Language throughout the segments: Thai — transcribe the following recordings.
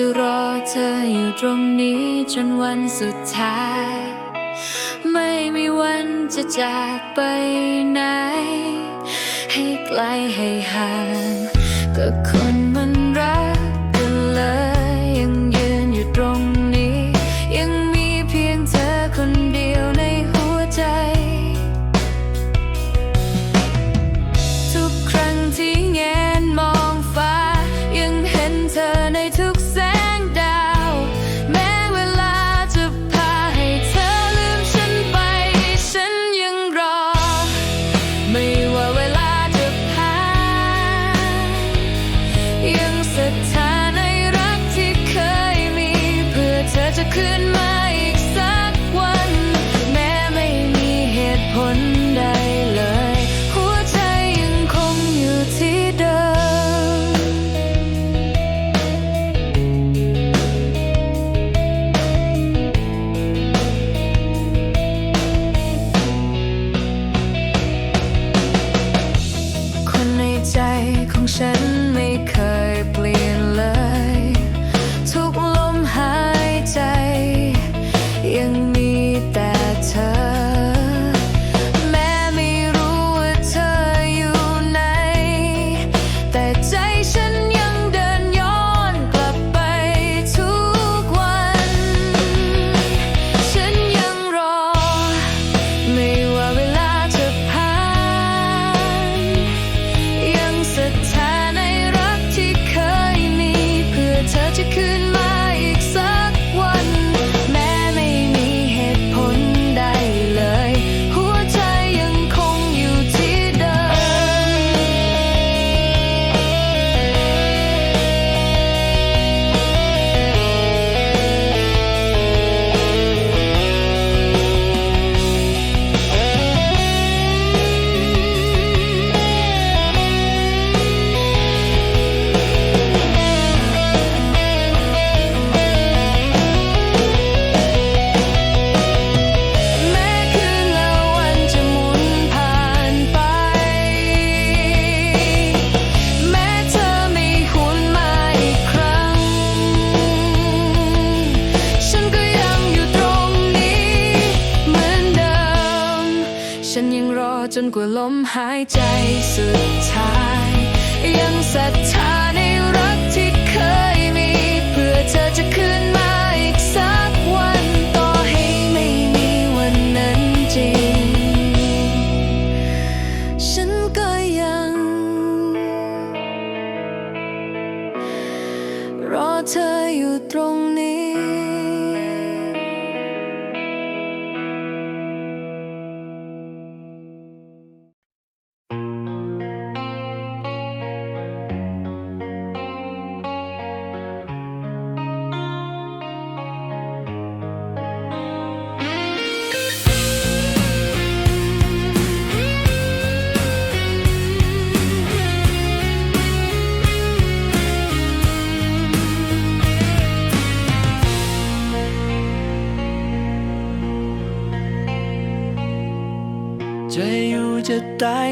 จะรอเธออยู่ตรงนี้จนวันสุดท้าย ไม่มีวันจะจากไปไหน ให้ไกลให้ห่าง could มหายใจสุดท้าย ยังศรัทธา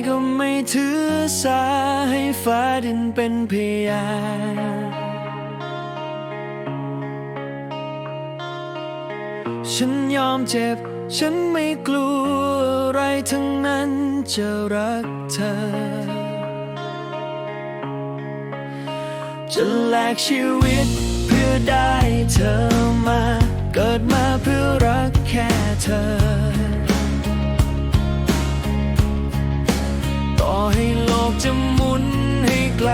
ก็ไม่ถือสาให้ฟ้าดินเป็นพยานฉันยอมเจ็บ ฉันไม่กลัวอะไรทั้งนั้นจะรักเธอ จะแลกชีวิตเพื่อได้เธอมา เกิดมาเพื่อรักแค่เธอ จะหมุนให้ไกล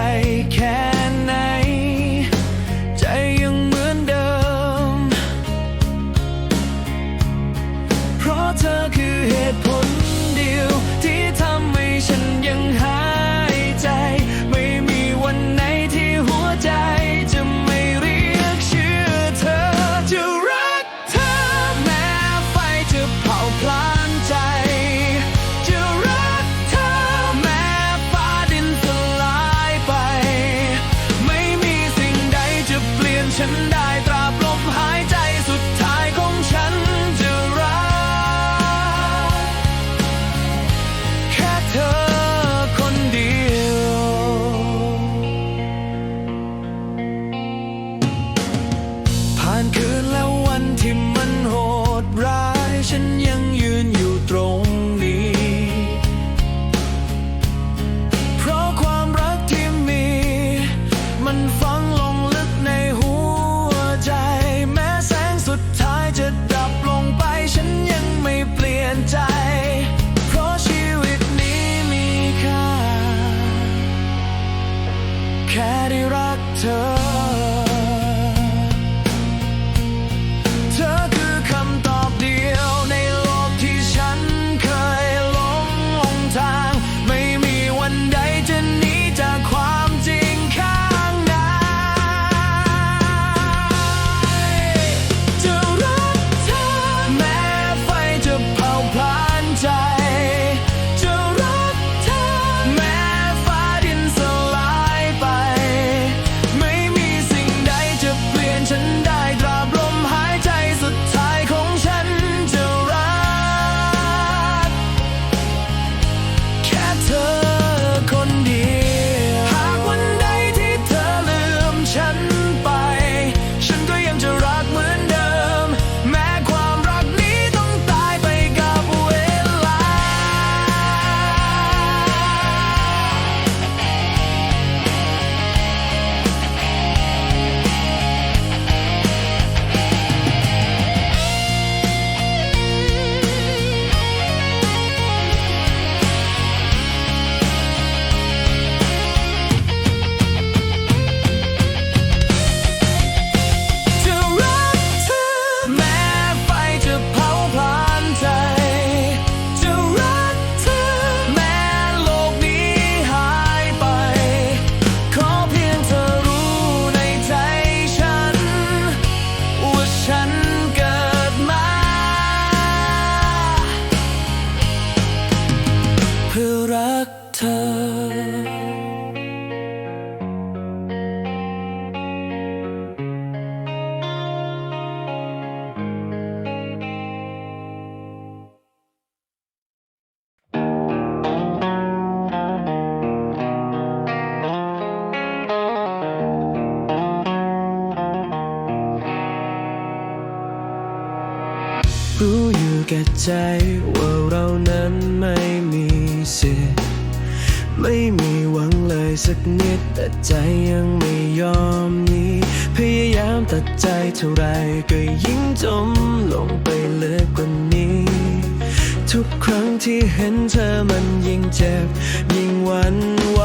ครั้งที่เห็นเธอมันยิ่งเจ็บ ยิ่งหวั่นไหว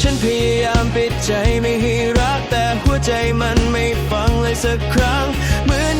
ฉันพยายามปิดใจไม่ให้รักแต่หัวใจมันไม่ฟังเลยสักครั้งเหมือน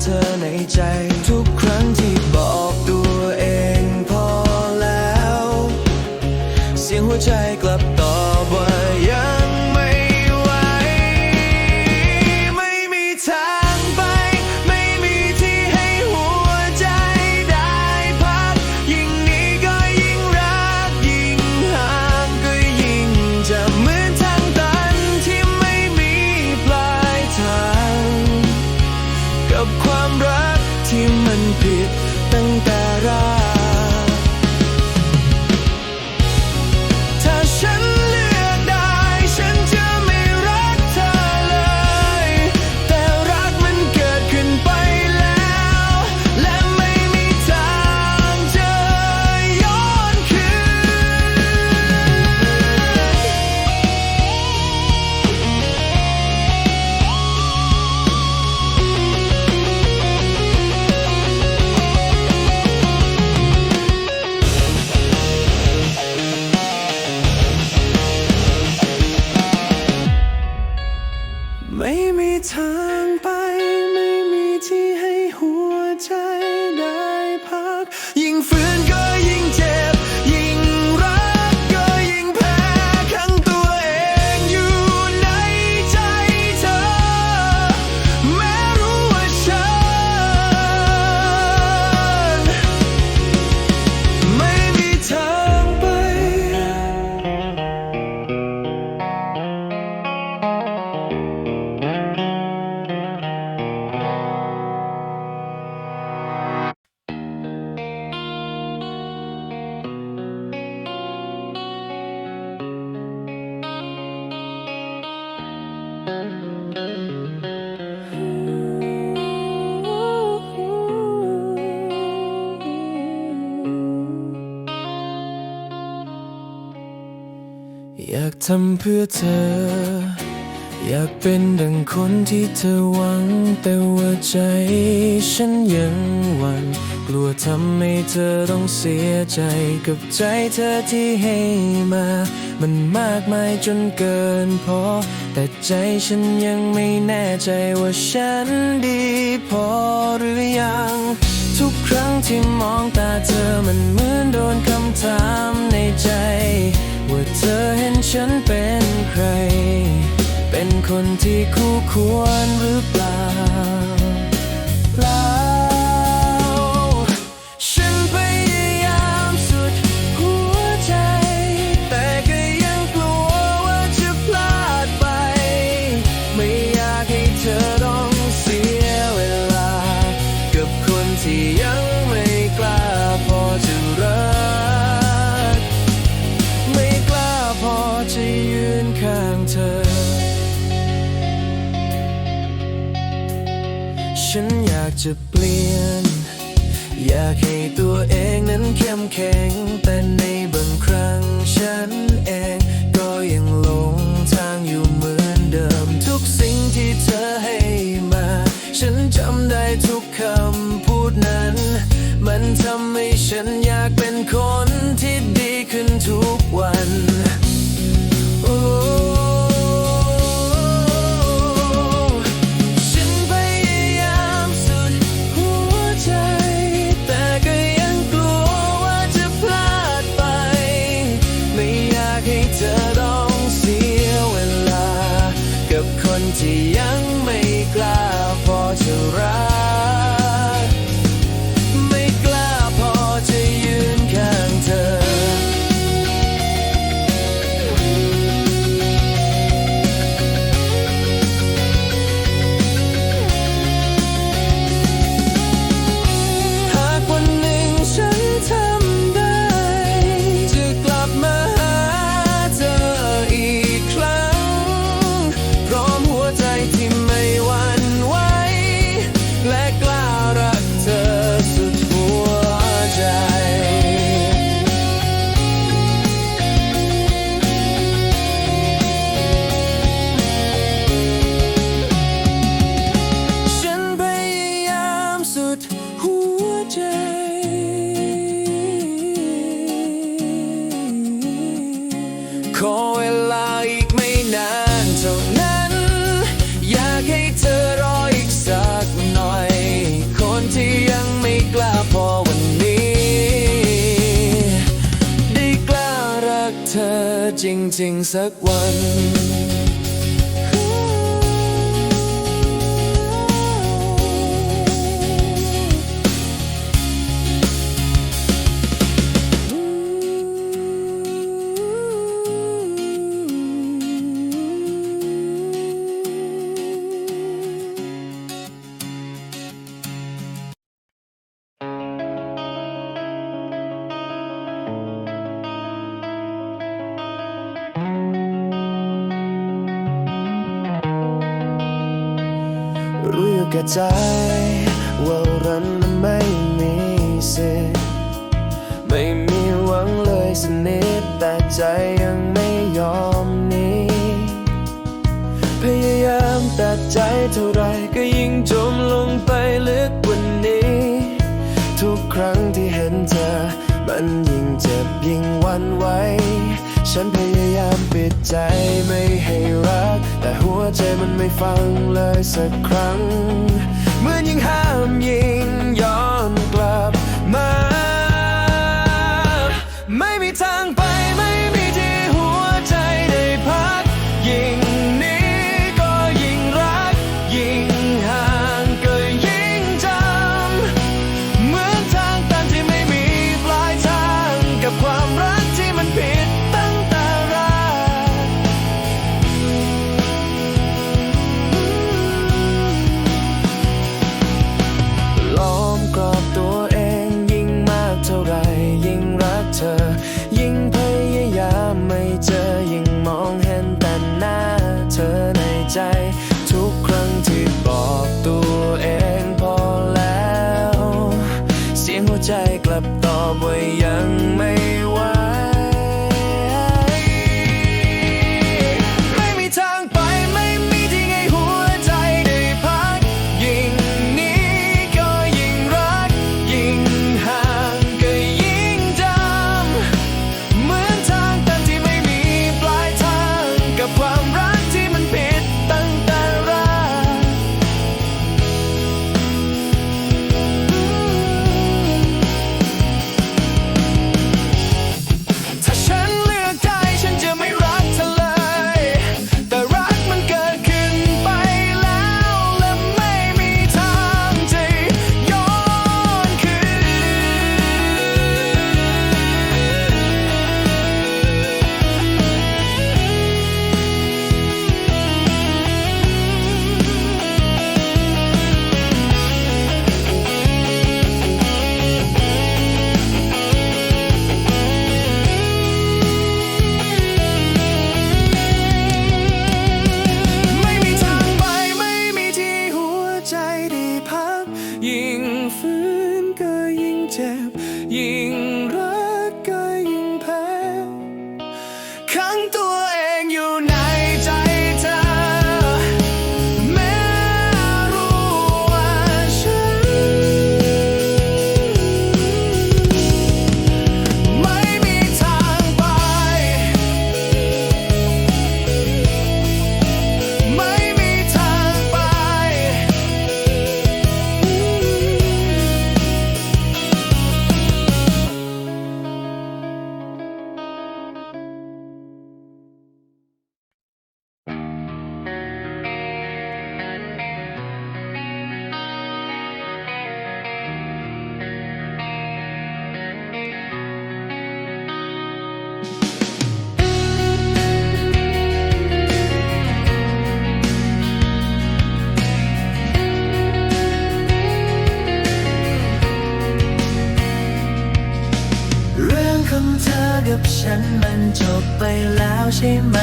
turn AJ. ทำเพื่อเธอ อยากเป็นดังคนที่เธอหวัง แต่ว่าใจฉันยังหวั่นกลัวทำให้เธอต้องเสียใจกับใจเธอที่ให้มา มันมากมายจนเกินพอ แต่ใจฉันยังไม่แน่ใจว่าฉันดีพอหรือยัง ทุกครั้งที่มองตาเธอมันเหมือนโดนคำถามในใจ ว่าเธอ ฉันเป็นใคร เป็นคนที่คู่ควรหรือเปล่าเปล่า จะเปลี่ยน อยากให้ตัวเองนั้นเข้มแข็ง แต่ในบางครั้งฉันเองก็ยังหลงทางอยู่เหมือนเดิม ทุกสิ่งที่เธอให้มา ฉันจำได้ทุกคำพูดนั้น มันทำให้ฉันอยากเป็นคนที่ดีขึ้นทุก แก่ใจ ว่ารันมันไม่มีสิทธิ์ไม่มีหวังเลยสนิดแต่ใจยังไม่ยอมนี้ พยายามแตัดใจเท่าไรก็ยิ่งจมลงไปลึกกว่านี้ ทุกครั้งที่เห็นเธอ มันยิ่งเจ็บยิ่งหวันไหวฉันพยายามปิดใจไม่ให้รั ใจมันไม่ฟังเลยสักครั้ง see my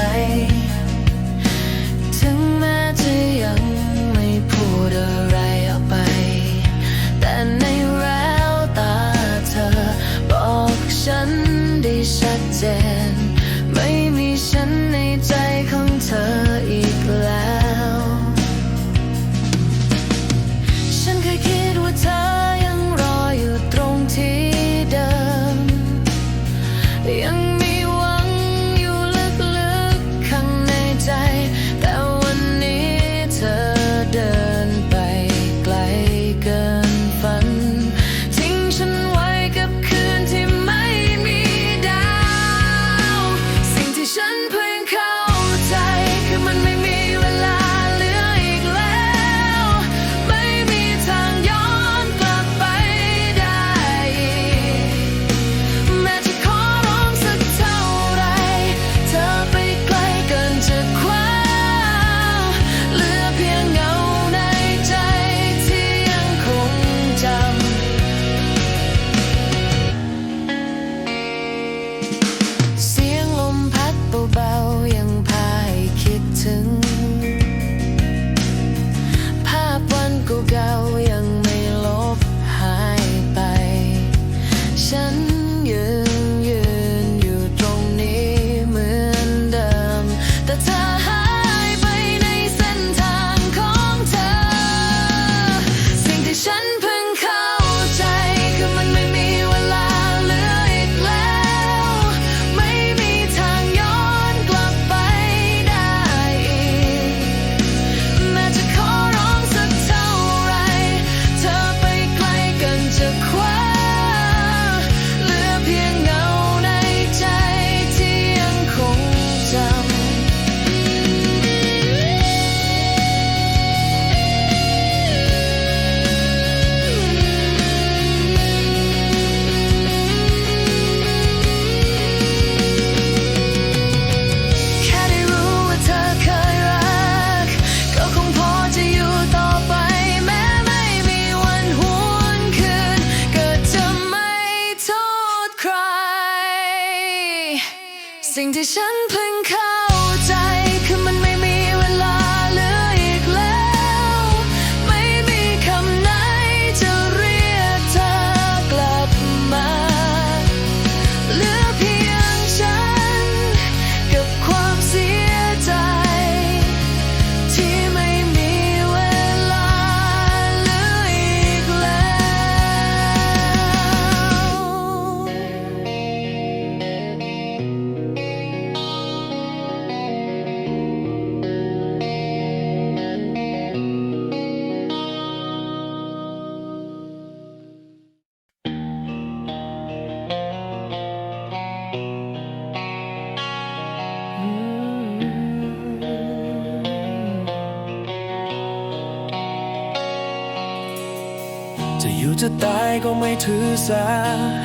จะตายก็ไม่ถือสา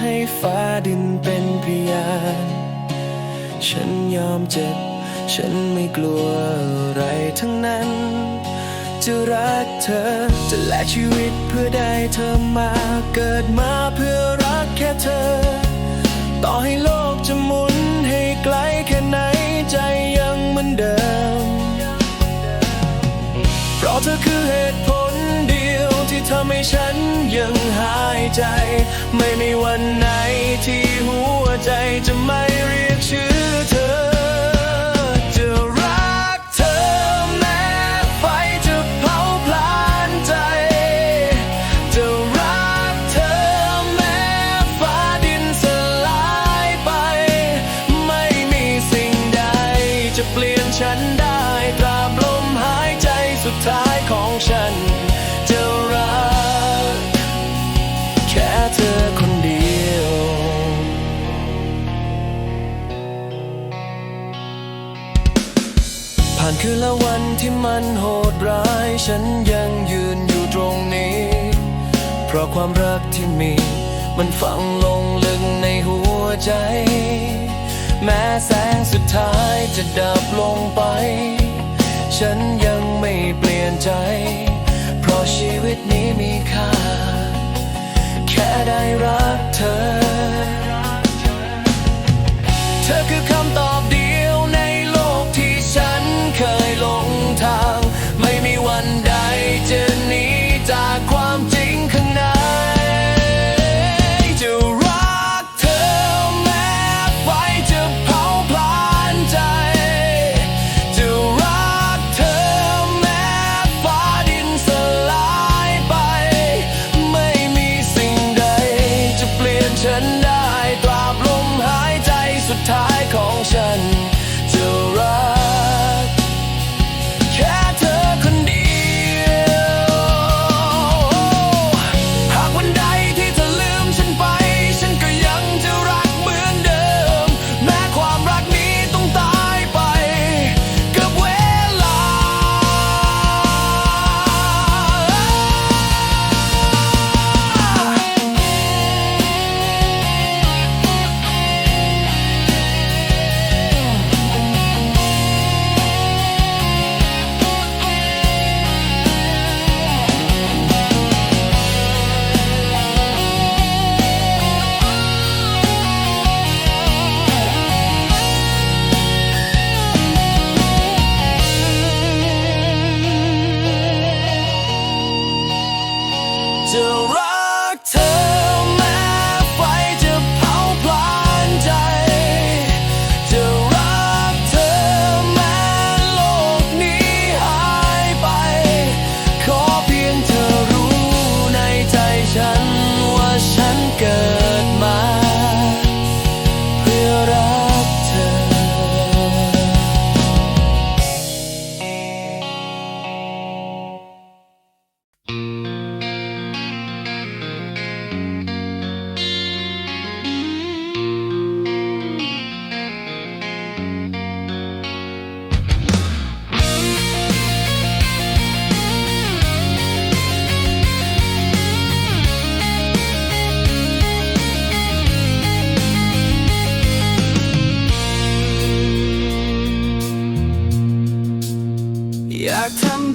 ให้ฟ้าดินเป็นพยาน ฉันยอมเจ็บ ฉันไม่กลัวอะไรทั้งนั้น จะรักเธอ จะแลกชีวิตเพื่อได้เธอมา เกิดมาเพื่อรักแค่เธอ ต่อให้โลกจะหมุนให้ไกลแค่ไหนใจยังเหมือนเดิม เพราะเธอคือเหตุผล ทำให้ฉันยังหายใจ ไม่มีวันไหนที่หัวใจจะไม่เรียกชื่อ มันโหดร้าย ฉันยังยืนอยู่ตรงนี้ เพราะความรักที่มี มันฝังลงลึกในหัวใจ แม้แสงสุดท้ายจะดับลงไป ฉันยังไม่เปลี่ยนใจ เพราะชีวิตนี้มีค่า แค่ได้รักเธอ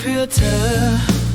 filter